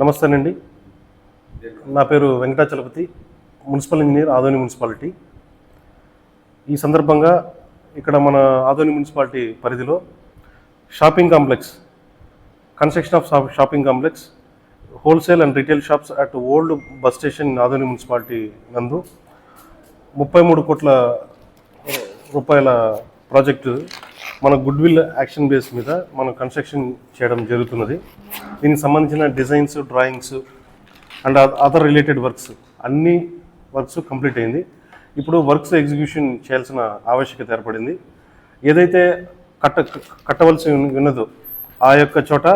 నమస్తేనండి. నా పేరు Venkatachalapathi municipal engineer Adoni municipality. ఈ సందర్భంగా ఇక్కడ మన ఆదోని మున్సిపాలిటీ పరిధిలో shopping complex construction of shopping complex wholesale and retail shops at old bus station Adoni municipality నందు ముప్పై మూడు కోట్ల రూపాయల ప్రాజెక్టు మన గుడ్ విల్ యాక్షన్ బేస్ మీద మనం కన్స్ట్రక్షన్ చేయడం జరుగుతున్నది. దీనికి సంబంధించిన designs drawings and other related works అన్ని వర్క్స్ కంప్లీట్ అయింది. ఇప్పుడు వర్క్స్ ఎగ్జిక్యూషన్ చేయాల్సిన ఆవశ్యకత ఏర్పడింది. ఏదైతే కట్ట కట్టవలసి ఉన్నదో ఆ యొక్క చోట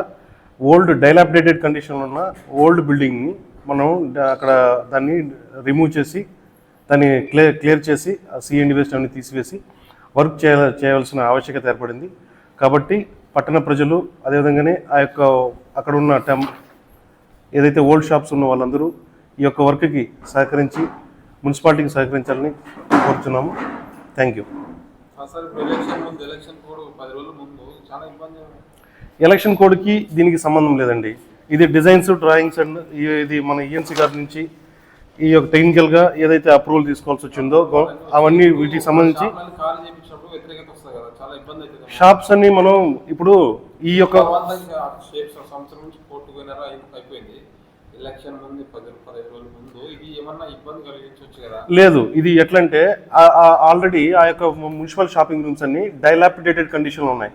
ఓల్డ్ డైలాపిడేటెడ్ కండిషన్లో ఉన్న ఓల్డ్ బిల్డింగ్ని మనం అక్కడ దాన్ని రిమూవ్ చేసి దాన్ని క్లియర్ క్లియర్ చేసి సిఎండి వేస్ట్ అన్ని తీసివేసి వర్క్ చేయ చేయవలసిన ఆవశ్యకత ఏర్పడింది. కాబట్టి పట్టణ ప్రజలు అదేవిధంగానే ఆ యొక్క అక్కడ ఉన్న టెం ఏదైతే ఓల్డ్ షాప్స్ ఉన్న వాళ్ళందరూ ఈ యొక్క వర్క్కి సహకరించి మున్సిపాలిటీకి సహకరించాలని కోరుతున్నాము థ్యాంక్ యూ. ఎలక్షన్ కోడ్కి దీనికి సంబంధం లేదండి. ఇది డిజైన్స్ డ్రాయింగ్స్ అండ్ ఇది మన ఈఎన్సీ గారి నుంచి ఈ యొక్క టెక్నికల్గా ఏదైతే అప్రూవల్ తీసుకోవాల్సి వచ్చిందో అవన్నీ వీటికి సంబంధించి షాప్స్ అన్ని మనం ఇప్పుడు ఈ యొక్క లేదు ఇది ఎట్లంటే ఆల్రెడీ ఆ యొక్క మున్సిపల్ షాపింగ్ రూమ్స్ అన్ని డైలాపిడేటెడ్ కండిషన్లో ఉన్నాయి.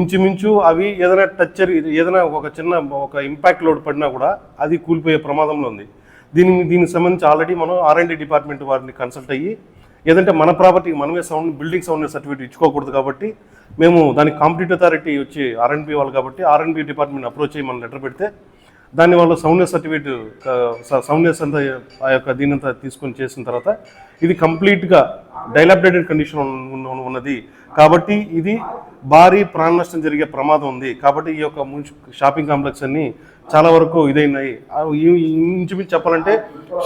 ఇంచుమించు అవి ఏదైనా టచ్ ఏదైనా ఒక చిన్న ఒక ఇంపాక్ట్ లోడ్ పడినా కూడా అది కూలిపోయే ప్రమాదంలో ఉంది. దీని దీనికి సంబంధించి ఆల్రెడీ మనం ఆర్ఎండి డిపార్ట్మెంట్ వారిని కన్సల్ట్ అయ్యి ఏదంటే మన ప్రాపర్టీ మనమే సౌండ్ బిల్డింగ్ సౌండ్ సర్టిఫికేట్ ఇచ్చుకోకూడదు కాబట్టి మేము దానికి కాంపిటేటివ్ అథారిటీ వచ్చి ఆర్ఎన్బి వాళ్ళు కాబట్టి ఆర్ఎన్బి డిపార్ట్మెంట్ అప్రోచ్ అయ్యి మనం లెటర్ పెడితే దాన్ని వాళ్ళు సౌండ్నెస్ సర్టిఫికేట్ సౌండ్నెస్ అంతా ఆ యొక్క దీనంతా తీసుకొని చేసిన తర్వాత ఇది కంప్లీట్గా డైలాబిడేటెడ్ కండిషన్ ఉన్నది. కాబట్టి ఇది భారీ ప్రాణ నష్టం జరిగే ప్రమాదం ఉంది. కాబట్టి ఈ యొక్క షాపింగ్ కాంప్లెక్స్ అన్ని చాలా వరకు ఇదైనాయి. ఆ ఇంచుమించు చెప్పాలంటే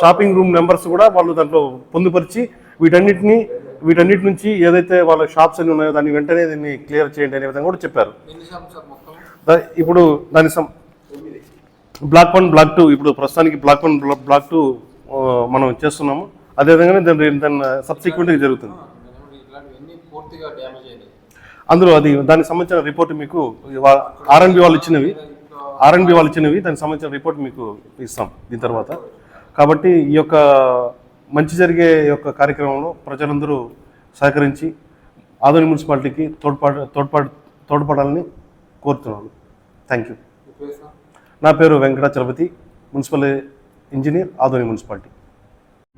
షాపింగ్ రూమ్ నెంబర్స్ కూడా వాళ్ళు దాంట్లో పొందుపరిచి వీటన్నిటిని వీటన్నిటి నుంచి ఏదైతే వాళ్ళ షాప్స్ అన్ని ఉన్నాయో దాన్ని వెంటనే దీన్ని క్లియర్ చేయండి అనే విధంగా కూడా చెప్పారు. ఇప్పుడు దాని సం బ్లాక్ వన్ బ్లాక్ టూ ఇప్పుడు ప్రస్తుతానికి బ్లాక్ వన్ బ్లా- బ్లాక్ టూ మనం చేస్తున్నాము. అదేవిధంగా దాని దాని సబ్సిక్వెంట్గా జరుగుతుంది. అందులో అది దానికి సంబంధించిన రిపోర్ట్ మీకు ఆర్ఎన్బి వాళ్ళు ఇచ్చినవి. ఆర్ఎన్బి వాళ్ళు ఇచ్చినవి దానికి సంబంధించిన రిపోర్ట్ మీకు ఇస్తాం దీని తర్వాత. కాబట్టి ఈ యొక్క మంచి జరిగే యొక్క కార్యక్రమంలో ప్రజలందరూ సహకరించి ఆదోని మున్సిపాలిటీకి తోడ్పాటు తోడ్పాటు తోడ్పడాలని కోరుతున్నాను. థ్యాంక్ యూ పేరు నా పేరు Venkatachalapathi municipal engineer Adoni municipality.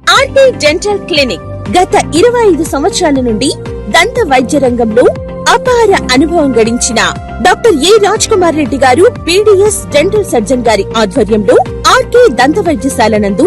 RT dental clinic గత ఇరవై ఐదు సంవత్సరాల నుండి దంత వైద్య రంగంలో అపార అనుభవం గడించిన doctor A Raj Kumar Reddy garu PDS dental surgeon గారి ఆధ్వర్యంలో ఆర్కే దంత వైద్యశాల నందు